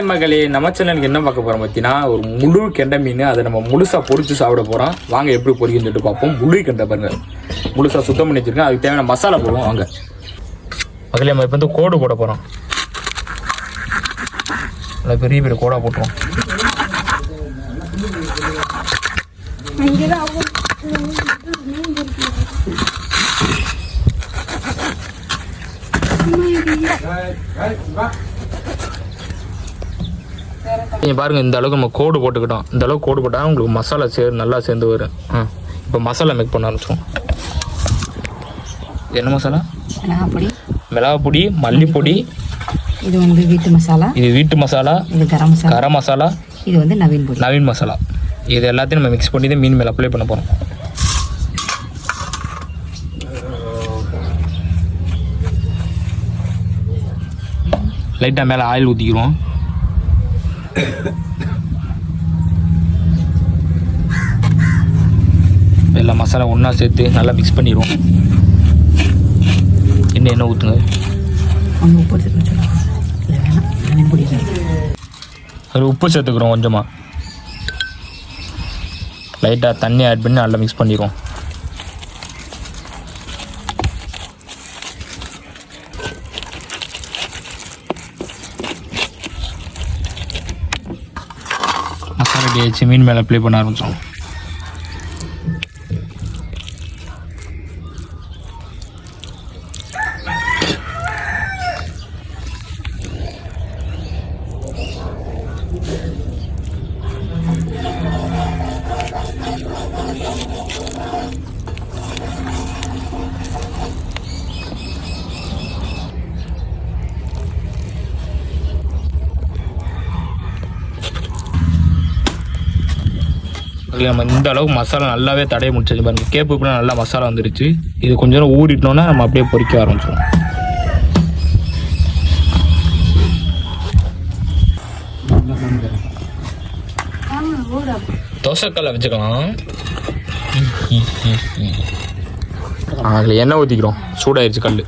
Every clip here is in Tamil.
ஹாய் மகளே நம்ம சேனலுக்கு என்ன பார்க்க போறோம் பார்த்தீங்கன்னா ஒரு முழு கெண்டை மீன் அதை நம்ம முழுசா பொரிச்சு சாப்பிட போறோம். வாங்க எப்படி பொரிக்குன்னு சொல்லிட்டு பார்ப்போம். முழு கெண்டை பாருங்க. முழுசா சுத்தம் பண்ணி வச்சிருக்கேன். அதுக்கு தேவையான மசாலா போடுவோம். வாங்க. மகளே நம்ம இப்போ வந்து கோடு போட போறோம். நல்ல பெரிய பெரிய கோடா போட்டுருவோம். நீங்கள் பாருங்கள் இந்த அளவுக்கு நம்ம கோடு போட்டுக்கிட்டோம். இந்த அளவுக்கு கோடு போட்டால் உங்களுக்கு மசாலா சே நல்லா சேர்ந்து வரும். ஆ இப்போ மசாலா மேக் பண்ண ஆரம்பிச்சோம் என்ன மசாலா? மிளகாப்பொடி. மல்லிப்பொடி. இது வந்து வீட்டு மசாலா. இது வீட்டு மசாலா. இது கரம் மசாலா. கரம் மசாலா. இது வந்து நவீன் பொடி. நவீன் மசாலா. இது எல்லாத்தையும் நம்ம மிக்ஸ் பண்ணி தான் மீன் மேலே அப்ளை பண்ண போகிறோம் லைட்டாக மேலே ஆயில் ஊற்றிக்கிறோம் எல்லா மசாலா ஒன்றா சேர்த்து நல்லா மிக்ஸ் பண்ணிடுவோம். என்ன எண்ணெய் ஊற்றுங்க. அதில் உப்பு சேர்த்துக்கிறோம் கொஞ்சமாக லைட்டாக தண்ணி ஆட் பண்ணி நல்லா மிக்ஸ் பண்ணிடுவோம். மசாலா ஆயிடுச்சு. மீன் மேலே அப்ளை பண்ண ஆரம்பித்தோம் அதுல நம்ம இந்த அளவுக்கு மசாலா நல்லாவே தடைய முடிச்சிச்சு பாருங்க கேப்பு கூட நல்லா மசாலா வந்துருச்சு. இது கொஞ்ச நேரம் ஊறிட்டோம்னா நம்ம அப்படியே பொரிக்க ஆரம்பிச்சிடும் தோசைக்கல்ல வச்சுக்கலாம். அதில் எண்ணெய் ஊற்றிக்கிறோம் சூடாயிருச்சு கல்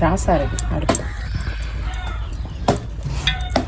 கிராஸாக இருக்குது அடுப்பு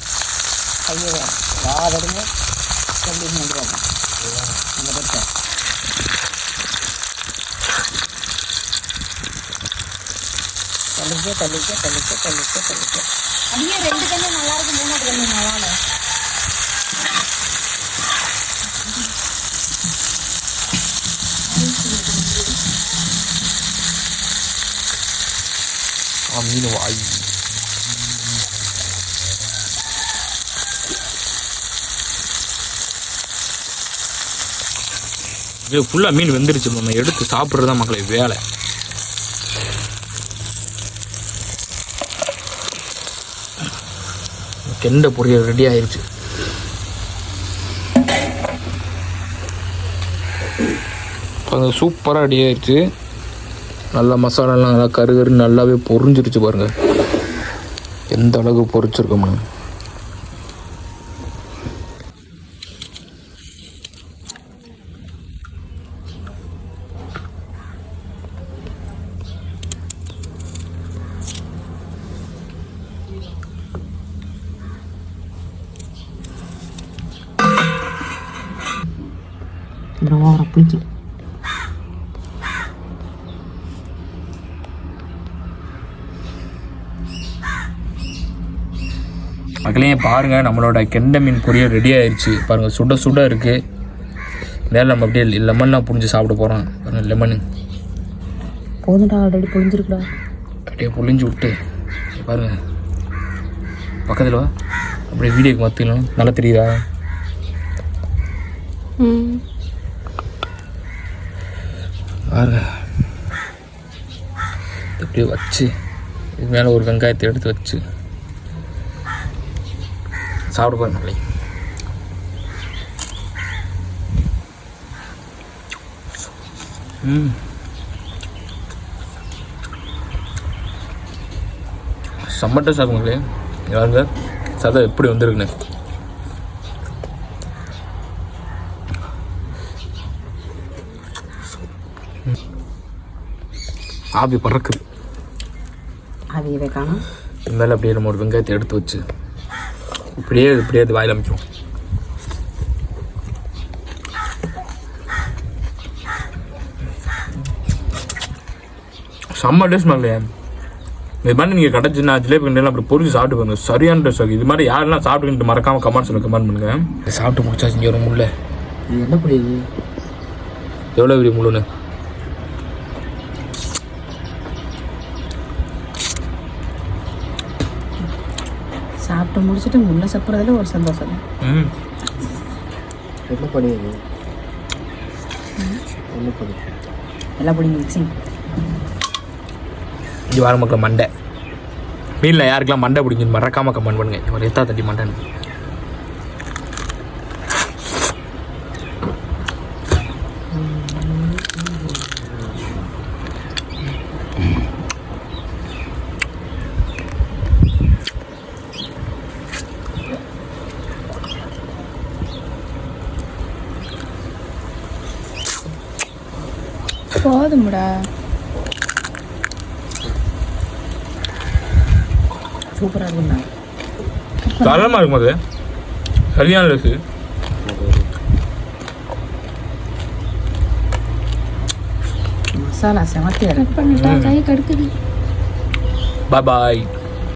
ஐயோ வாதருங்க சொல்லி முடியாது. இங்கே பார்த்தேன் தள்ளிக்க தள்ளிக்க தள்ளிக்க தள்ளிக்க தள்ளிக்க. அப்படியே ரெண்டு கண்ணு நல்லா இருக்கு மூணாவது கண்ணு நல்லா மீன் வாய். இது ஃபுல்லாக மீன் வெந்துருச்சு நம்ம எடுத்து சாப்பிட்றது தான் மக்களை வேலை. கெண்டை பொரியல் ரெடி ஆயிடுச்சு அது சூப்பராக ரெடி ஆயிடுச்சு நல்லா மசாலாலாம் நல்லா கரு நல்லாவே பொரிஞ்சிருச்சு பாருங்கள் எந்த அளவுக்கு பொரிச்சிருக்கோம்னு அப்புறம் ஓவரா புளிக்கும் மக்களே பாருங்க நம்மளோட கெண்டை மீன் பொரியல் ரெடி ஆயிருச்சு. பாருங்க சுட சுட இருக்கு. மேலே நம்ம அப்படியே லெமன்லாம் புரிஞ்சு சாப்பிட போகிறோம் பாருங்க லெமனு போதும்டா ஆல்ரெடி புளிஞ்சிருக்குடா அப்படியே புளிஞ்சு விட்டு பாருங்க. பக்கத்தில் வா. அப்படியே வீடியோக்கு மாற்றிக்கலாம் நல்லா தெரியுதா? பாருங்க. அப்படியே வச்சு இது மேலே ஒரு வெங்காயத்தை எடுத்து வச்சு சாப்பிட போய் ம். செம்மட்ட சாப்பிடுங்களே யாருங்க? சதம் எப்படி வந்திருக்குன்னு. ஆவி பறக்குது. காணும். இது மேலே அப்படியே நம்ம ஒரு வெங்காயத்தை எடுத்து வச்சு இப்படியே இப்படியே அது வாயில் அமைக்கும் செம்ம டேஸ்ட் மகளே இது மாதிரி நீங்கள் கிடச்சின்னா ஜிலேபி கண்டையில் அப்படி பொறிச்சு சாப்பிட்டு பாருங்க. சரியான டேஸ்ட் ஆகும் இது மாதிரி யாரெல்லாம் சாப்பிட்டுக்கிட்டு மறக்காம கமெண்ட் சொல்லுங்க கமெண்ட் பண்ணுங்க. சாப்பிட்டு முடிச்சா செஞ்சு வரும் முள்ள. இது என்ன புரியுது எவ்வளோ பெரிய முள்ளுன்னு? சாப்பிட்டு முடிச்சுட்டு முன்ன சாப்பிட்றதுல ஒரு சந்தோஷம் தான். ம். என்ன புரியுது என்ன புரியுது எல்லாம் பிடிங்க மிக்சிங் இது வார மக்கள் மண்டை. மீனில் யாருக்கெல்லாம் மண்டை பிடிக்குன்னு மறக்காம கமெண்ட் பண்ணுங்க. ஒரு எத்தா தட்டி மண்டைன்னு. போதும்டா. சூப்பராக இருக்குண்ணா தரமாக இருக்கும் அது. சரியான டேஸ்ட்டு மசாலா செமத்தியா பண்ணிட்டா கை கடுக்குது. பாய் பாய்